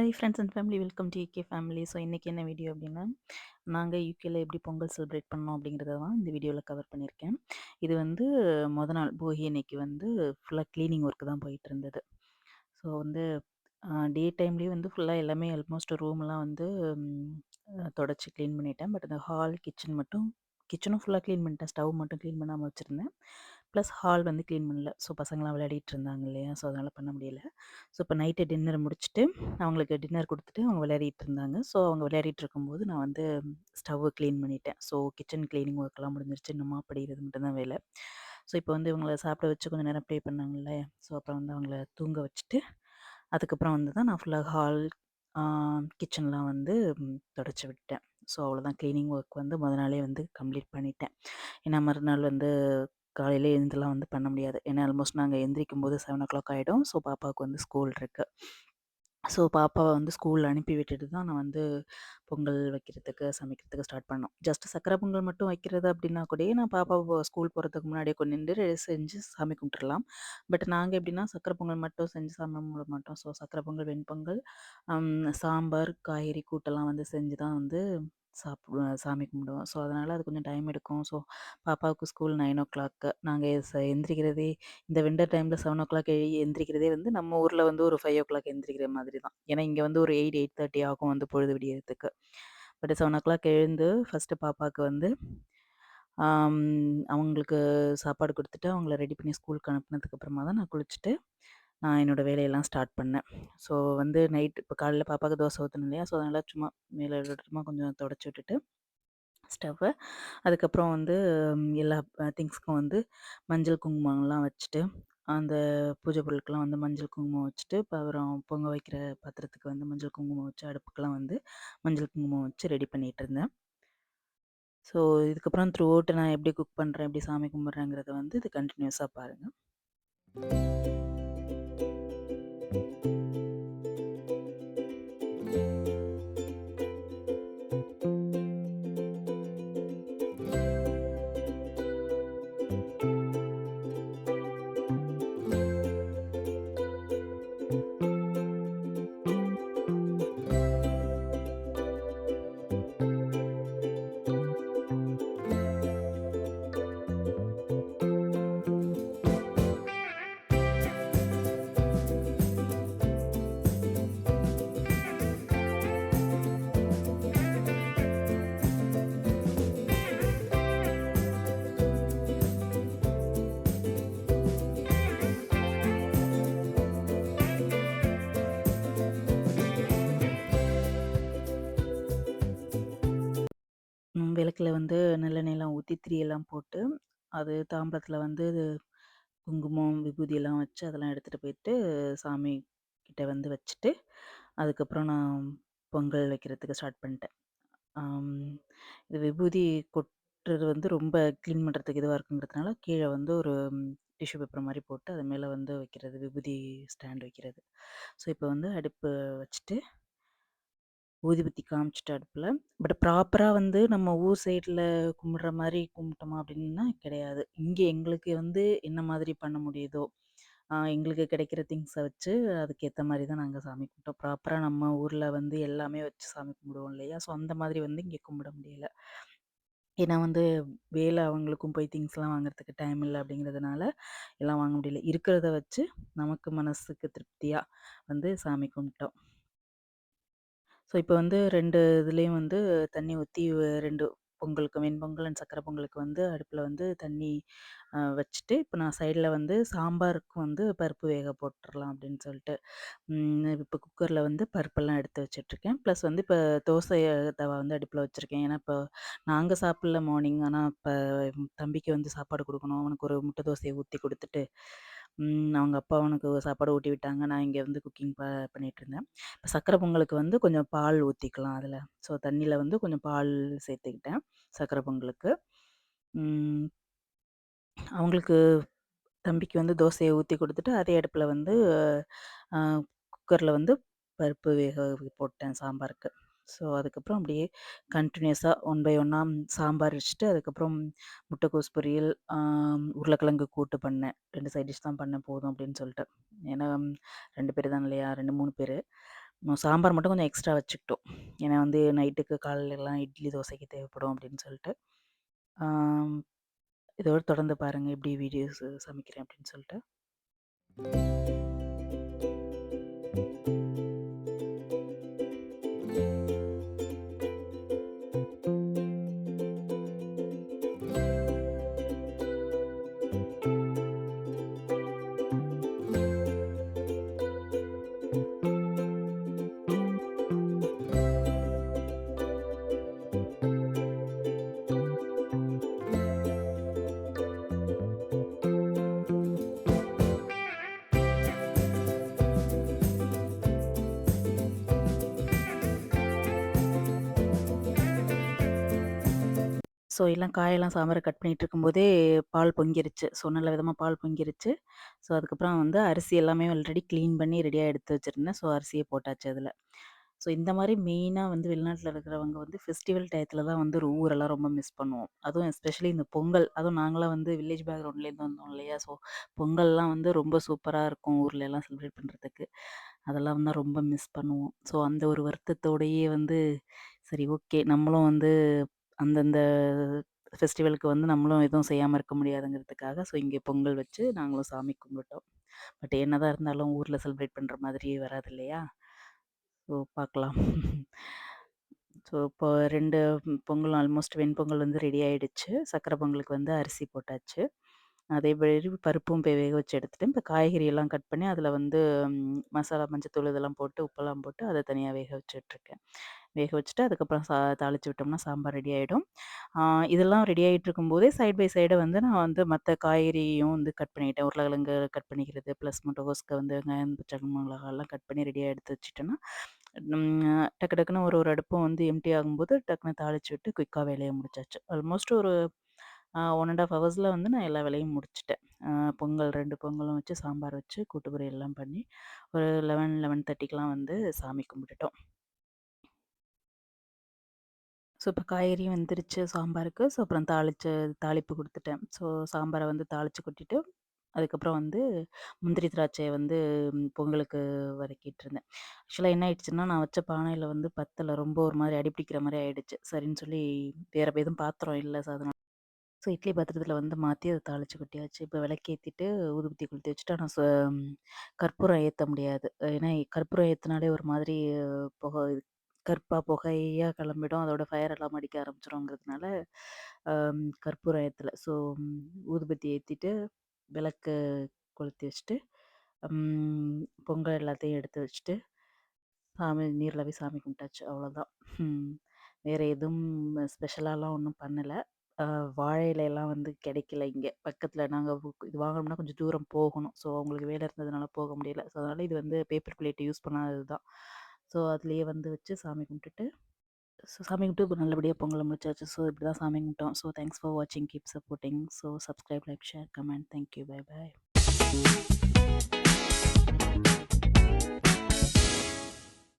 Hi friends and family welcome to UK family so இன்றைக்கி என்ன video அப்படின்னா நாங்கள் யூகேல எப்படி பொங்கல் செலிப்ரேட் பண்ணோம் அப்படிங்கிறத தான் இந்த வீடியோவில் கவர் பண்ணியிருக்கேன். இது வந்து மொதல் நாள் போகி அன்னைக்கு வந்து ஃபுல்லாக க்ளீனிங் ஒர்க்கு தான் போயிட்டு இருந்தது. ஸோ வந்து டே டைம்லேயும் வந்து ஃபுல்லாக எல்லாமே ஆல்மோஸ்ட் ரூம்லாம் வந்து தொடச்சி க்ளீன் பண்ணிட்டேன். பட் அந்த ஹால் கிச்சன் மட்டும் கிச்சனும் ஃபுல்லாக க்ளீன் பண்ணிட்டேன். ஸ்டவ் மட்டும் க்ளீன் பண்ணாமல் வச்சுருந்தேன். ப்ளஸ் ஹால் வந்து க்ளீன் பண்ணல. ஸோ பசங்களாம் விளையாடிட்டு இருந்தாங்க இல்லையா? ஸோ அதனால் பண்ண முடியல. ஸோ இப்போ நைட்டு டின்னர் முடிச்சுட்டு அவங்களுக்கு டின்னர் கொடுத்துட்டு அவங்க விளையாடிட்டு இருந்தாங்க ஸோ அவங்க விளையாடிட்டு இருக்கும்போது நான் வந்து ஸ்டவ்வை க்ளீன் பண்ணிட்டேன். ஸோ கிச்சன் க்ளீனிங் ஒர்க்லாம் முடிஞ்சிருச்சு. இன்னும் படிக்கிறது மட்டும்தான் வேலை. ஸோ இப்போ வந்து இவங்கள சாப்பிட வச்சு கொஞ்சம் நேரம் ப்ளே பண்ணாங்கல்ல? ஸோ அப்புறம் வந்து அவங்கள தூங்க வச்சுட்டு அதுக்கப்புறம் வந்து தான் நான் ஃபுல்லாக ஹால் கிச்சன்லாம் வந்து தொடச்சி விட்டேன் ஸோ அவ்வளோதான். க்ளீனிங் ஒர்க் வந்து முத நாளே வந்து கம்ப்ளீட் பண்ணிட்டேன். ஏன்னா மறுநாள் வந்து காலையில் எழுந்துலாம் வந்து பண்ண முடியாது. ஏன்னா ஆல்மோஸ்ட் நாங்கள் எந்திரிக்கும் போது செவன் ஓ கிளாக் ஆகிடும் ஸோ பாப்பாவுக்கு வந்து ஸ்கூல் இருக்குது ஸோ பாப்பாவை வந்து ஸ்கூலில் அனுப்பி விட்டுட்டு தான் நான் வந்து பொங்கல் வைக்கிறதுக்கு சமைக்கிறதுக்கு ஸ்டார்ட் பண்ணோம். ஜஸ்ட் சக்கரை பொங்கல் மட்டும் வைக்கிறது அப்படின்னா கூட நான் பாப்பாவை ஸ்கூல் போகிறதுக்கு முன்னாடியே கொண்டு நின்று செஞ்சு சாமி கும்பிட்டுறலாம். பட் நாங்கள் எப்படின்னா சக்கரை பொங்கல் மட்டும் செஞ்சு சாமி கும்பிட மாட்டோம். ஸோ சக்கரை பொங்கல் வெண்பொங்கல் சாம்பார் காய்கறி கூட்டெல்லாம் வந்து செஞ்சு தான் வந்து சாப்பிடுவோம் சாமி கும்பிடுவோம். ஸோ அதனால் அது கொஞ்சம் டைம் எடுக்கும். ஸோ பாப்பாவுக்கு ஸ்கூல் நைன் ஓ கிளாக்கு நாங்கள் ச எந்திரிக்கிறதே இந்த விண்டர் டைமில் செவன் ஓ கிளாக் எந்திரிக்கிறதே வந்து நம்ம ஊரில் வந்து ஒரு ஃபைவ் ஓ கிளாக் எந்திரிக்கிற மாதிரி தான். ஏன்னா இங்கே வந்து ஒரு எயிட் எயிட் தேர்ட்டி ஆகும் வந்து பொழுது விடியறதுக்கு. பட் செவன் ஓ கிளாக் எழுந்து ஃபஸ்ட்டு பாப்பாவுக்கு வந்து அவங்களுக்கு சாப்பாடு கொடுத்துட்டு அவங்கள ரெடி பண்ணி ஸ்கூலுக்கு அனுப்புனதுக்கு அப்புறமா தான் நான் குளிச்சுட்டு நான் என்னோடய வேலையெல்லாம் ஸ்டார்ட் பண்ணேன். ஸோ வந்து நைட் இப்போ காலையில் பாப்பாவுக்கு தோசை ஊற்றணும் இல்லையா? ஸோ அதனால் சும்மா மேலே சும்மா கொஞ்சம் தொடச்சி விட்டுட்டு ஸ்டவ்வை. அதுக்கப்புறம் வந்து எல்லா திங்ஸ்க்கும் வந்து மஞ்சள் குங்குமம்லாம் வச்சுட்டு அந்த பூஜை பொருட்கெலாம் வந்து மஞ்சள் குங்குமம் வச்சுட்டு அப்புறம் பொங்க வைக்கிற பாத்திரத்துக்கு வந்து மஞ்சள் குங்குமம் வச்சு அடுப்புக்கெலாம் வந்து மஞ்சள் குங்குமம் வச்சு ரெடி பண்ணிகிட்டு இருந்தேன். ஸோ இதுக்கப்புறம் த்ரூ அவுட் நான் எப்படி குக் பண்ணுறேன் எப்படி சாமி கும்பிட்றேங்கிறத வந்து இது கண்டினியூஸாக பாருங்கள் விளக்கில் வந்து நல்லெண்ணெயெல்லாம் ஊற்றி திரியெல்லாம் போட்டு அது தாம்பரத்தில் வந்து குங்குமம் விபூதியெல்லாம் வச்சு அதெல்லாம் எடுத்துகிட்டு போயிட்டு சாமி கிட்ட வந்து வச்சுட்டு அதுக்கப்புறம் நான் பொங்கல் வைக்கிறதுக்கு ஸ்டார்ட் பண்ணிட்டேன். இது விபூதி கொட்டுறது வந்து ரொம்ப க்ளீன் பண்ணுறதுக்கு இதுவாக இருக்குங்கிறதுனால கீழே வந்து ஒரு டிஷ்யூ பேப்பர் மாதிரி போட்டு அது மேலே வந்து வைக்கிறது விபூதி ஸ்டாண்ட் வைக்கிறது. ஸோ இப்போ வந்து அடுப்பு வச்சுட்டு ஊதுபத்தி காமிச்சிட்டு அடுப்பில். பட் ப்ராப்பராக வந்து நம்ம ஊர் சைடில் கும்பிட்ற மாதிரி கும்பிட்டோமா அப்படின்னா கிடையாது. இங்கே எங்களுக்கு வந்து என்ன மாதிரி பண்ண முடியுதோ எங்களுக்கு கிடைக்கிற திங்ஸை வச்சு அதுக்கேற்ற மாதிரி தான் நாங்கள் சாமி கும்பிட்டோம். ப்ராப்பராக நம்ம ஊரில் வந்து எல்லாமே வச்சு சாமி கும்பிடுவோம் இல்லையா? ஸோ அந்த மாதிரி வந்து இங்கே கும்பிட முடியல. ஏன்னா வந்து வேலை அவங்களுக்கும் போய் திங்ஸ்லாம் வாங்குறதுக்கு டைம் இல்லை அப்படிங்கிறதுனால எல்லாம் வாங்க முடியல. இருக்கிறத வச்சு நமக்கு மனசுக்கு திருப்தியாக வந்து சாமி கும்பிட்டோம். ஸோ இப்போ வந்து ரெண்டு இதுலேயும் வந்து தண்ணி ஊற்றி ரெண்டு பொங்கலுக்கு வெண்பொங்கல் அண்ட் சக்கரை பொங்கலுக்கு வந்து அடுப்பில் வந்து தண்ணி வச்சுட்டு இப்போ நான் சைடில் வந்து சாம்பாருக்கு வந்து பருப்பு வேக போட்டுடலாம் அப்படின்னு சொல்லிட்டு இப்போ குக்கரில் வந்து பருப்பெல்லாம் எடுத்து வச்சுட்ருக்கேன் ப்ளஸ் வந்து இப்போ தோசை தவா வந்து அடுப்பில் வச்சுருக்கேன். ஏன்னா இப்போ நாங்கள் சாப்பிடல மார்னிங். ஆனால் இப்போ தம்பிக்கு வந்து சாப்பாடு கொடுக்கணும். அவனுக்கு ஒரு முட்டை தோசையை ஊற்றி கொடுத்துட்டு அவங்க அப்பா அவனுக்கு சாப்பாடு ஊட்டி விட்டாங்க. நான் இங்கே வந்து குக்கிங் ப பண்ணிகிட்ருந்தேன் இப்போ சக்கரை பொங்கலுக்கு வந்து கொஞ்சம் பால் ஊற்றிக்கலாம் அதில். ஸோ தண்ணியில் வந்து கொஞ்சம் பால் சேர்த்துக்கிட்டேன் சக்கரை பொங்கலுக்கு. அவங்களுக்கு தம்பிக்கு வந்து தோசையை ஊற்றி கொடுத்துட்டு அதே அடுப்பில் வந்து குக்கரில் வந்து பருப்பு வேக போட்டேன் சாம்பாருக்கு. ஸோ அதுக்கப்புறம் அப்படியே கண்டினியூஸாக ஒன் பை ஒன்னாக சாம்பார் வச்சுட்டு அதுக்கப்புறம் முட்டைக்கோஸ் பொரியல் உருளைக்கிழங்கு கூட்டு பண்ணேன் ரெண்டு சைட் டிஷ் தான் பண்ணேன் போதும் அப்படின்னு சொல்லிட்டு ஏன்னா ரெண்டு பேர் தான் இல்லையா ரெண்டு மூணு பேர் சாம்பார் மட்டும் கொஞ்சம் எக்ஸ்ட்ரா வச்சுக்கிட்டோம். ஏன்னா வந்து நைட்டுக்கு காலையிலலாம் இட்லி, தோசைக்கு தேவைப்படும் அப்படின்னு சொல்லிட்டு. ஆம், இதோட தொடர்ந்து பாருங்க எப்படி வீடியோஸ் சமைக்கிறேன் அப்படின்னு சொல்லிட்டு. ஸோ எல்லாம் காயெல்லாம் சாம்பார் கட் பண்ணிட்டு இருக்கும்போதே பால் பொங்கிருச்சு. ஸோ நல்ல விதமாக பால் பொங்கிருச்சு. ஸோ அதுக்கப்புறம் வந்து அரிசி எல்லாமே ஆல்ரெடி க்ளீன் பண்ணி ரெடியாக எடுத்து வச்சிருந்தேன். ஸோ அரிசியை போட்டாச்சு அதில் ஸோ இந்த மாதிரி மெயினாக வந்து வெளிநாட்டில் இருக்கிறவங்க வந்து ஃபெஸ்டிவல் டயத்தில் தான் வந்து ஒரு ஊரெல்லாம் ரொம்ப மிஸ் பண்ணுவோம். அதுவும் எஸ்பெஷலி இந்த பொங்கல். அதுவும் நாங்களாம் வந்து வில்லேஜ் பேக்ரவுண்ட்லேருந்து வந்தோம் இல்லையா? ஸோ பொங்கல்லாம் வந்து ரொம்ப சூப்பராக இருக்கும் ஊர்லலாம் செலிப்ரேட் பண்ணுறதுக்கு அதெல்லாம் தான் ரொம்ப மிஸ் பண்ணுவோம். ஸோ அந்த ஒரு வருத்தத்தோடையே வந்து சரி ஓகே நம்மளும் வந்து அந்தந்த ஃபெஸ்டிவலுக்கு வந்து நம்மளும் எதுவும் செய்யாமல் இருக்க முடியாதுங்கிறதுக்காக, ஸோ இங்கே பொங்கல் வச்சு நாங்களும் சாமி கும்பிட்டோம். பட் என்னதான் இருந்தாலும் ஊரில் செலிப்ரேட் பண்ணுற மாதிரியே வராது இல்லையா? ஸோ பார்க்கலாம். ஸோ இப்போ ரெண்டு பொங்கலும் ஆல்மோஸ்ட் வெண்பொங்கல் வந்து ரெடி ஆகிடுச்சு சக்கரை பொங்கலுக்கு வந்து அரிசி போட்டாச்சு. அதே மாதிரி பருப்பும் போய் வேக வச்சு எடுத்துகிட்டு இப்போ காய்கறியெல்லாம் கட் பண்ணி அதில் வந்து ம் மசாலா, மஞ்சத்தூள் இதெல்லாம் போட்டு, உப்பெல்லாம் போட்டு அதை தனியாக வேக வச்சுட்ருக்கேன். வேக வச்சுட்டு அதுக்கப்புறம் சா தாளிச்சு விட்டோம்னா சாம்பார் ரெடி ஆகிடும் இதெல்லாம் ரெடி ஆகிட்டு இருக்கும்போதே சைட் பை சைடு வந்து நான் வந்து மற்ற காய்கறியும் வந்து கட் பண்ணிக்கிட்டேன். உருளைக்கிழங்கு கட் பண்ணிக்கிறது, ப்ளஸ் முட்டைகோஸ்க்கு வந்து வெங்காயம், பச்சை மிளகாலாம் கட் பண்ணி ரெடியாக எடுத்து வச்சுட்டேன்னா, ம் டக்கு டக்குன்னு ஒரு ஒரு அடுப்பும் வந்து எம்டி ஆகும்போது டக்குன்னு தாளிச்சு விட்டு குயிக்காக வேலையை முடிச்சாச்சு. ஆல்மோஸ்ட் ஒரு ஒன் அண்ட் ஆஃப் ஹவர்ஸில் வந்து நான் எல்லா வேலையும் முடிச்சிட்டேன் பொங்கல் ரெண்டு பொங்கலும் வச்சு, சாம்பார் வச்சு, கூட்டு எல்லாம் பண்ணி, ஒரு 11, 11:30க்கெல்லாம் வந்து சாமி கும்பிட்டுட்டோம். ஸோ இப்போ காய்கறியும் வந்துருச்சு சாம்பாருக்கு. ஸோ அப்புறம் தாளிச்சு தாளிப்பு கொடுத்துட்டேன் ஸோ சாம்பாரை வந்து தாளித்து கொட்டிட்டு, அதுக்கப்புறம் வந்து முந்திரி, திராட்சையை வந்து பொங்கலுக்கு வதக்கிட்டு இருந்தேன் ஆக்சுவலாக என்ன ஆயிடுச்சுன்னா, நான் வச்ச பானையில் வந்து பத்தில் ரொம்ப ஒரு மாதிரி அடி பிடிக்கிற மாரி ஆயிடுச்சு. சரின்னு சொல்லி வேறு எதுவும் பாத்திரம் இல்லை சாதனம் ஸோ இட்லி பாத்திரத்தில் வந்து மாற்றி அதை தாளிச்சு கொட்டியாச்சு. இப்போ விளக்கேற்றிட்டு ஊதுபத்தி கொளுத்தி வச்சுட்டு, ஆனால் ச கற்பூரம் ஏற்ற முடியாது. ஏன்னா கற்பூரம் ஏற்றினாலே ஒரு மாதிரி புகை கற்பாக புகையாக கிளம்பிடும். அதோட ஃபயர் எல்லாம் அடிக்க ஆரம்பிச்சுருங்கிறதுனால, கற்பூரம் ஏற்றலை ஸோ ஊதுபத்தி ஏற்றிட்டு விளக்கு கொளுத்தி வச்சுட்டு, பொங்கல் எல்லாத்தையும் எடுத்து வச்சுட்டு, சாமி நீர்லவே சாமி கும்பிட்டாச்சு. அவ்வளோதான். வேறு எதுவும் ஸ்பெஷலாலாம் ஒன்றும் பண்ணலை அ வாழை இலையெல்லாம் வந்து கிடைக்கல இங்க. பக்கத்துல நாங்க இது வாங்கணும்னா கொஞ்சம் தூரம் போகணும். ஸோ அவங்களுக்கு வேலை இருந்ததுனால போக முடியல. ஸோ அதனால இது வந்து பேப்பர் பிளேட் யூஸ் பண்ணாதது தான். ஸோ அதுலேயே வந்து வச்சு சாமி கும்பிட்டுட்டு ஸோ சாமி கும்பிட்டு நல்லபடியா பொங்கல முடிச்சாச்சு. ஸோ இப்படி தான் சாமி கும்பிட்டோம். ஸோ தேங்க்ஸ் ஃபார் வாட்சிங். Keep supporting. So subscribe, like, share, comment. Thank you. Bye, bye.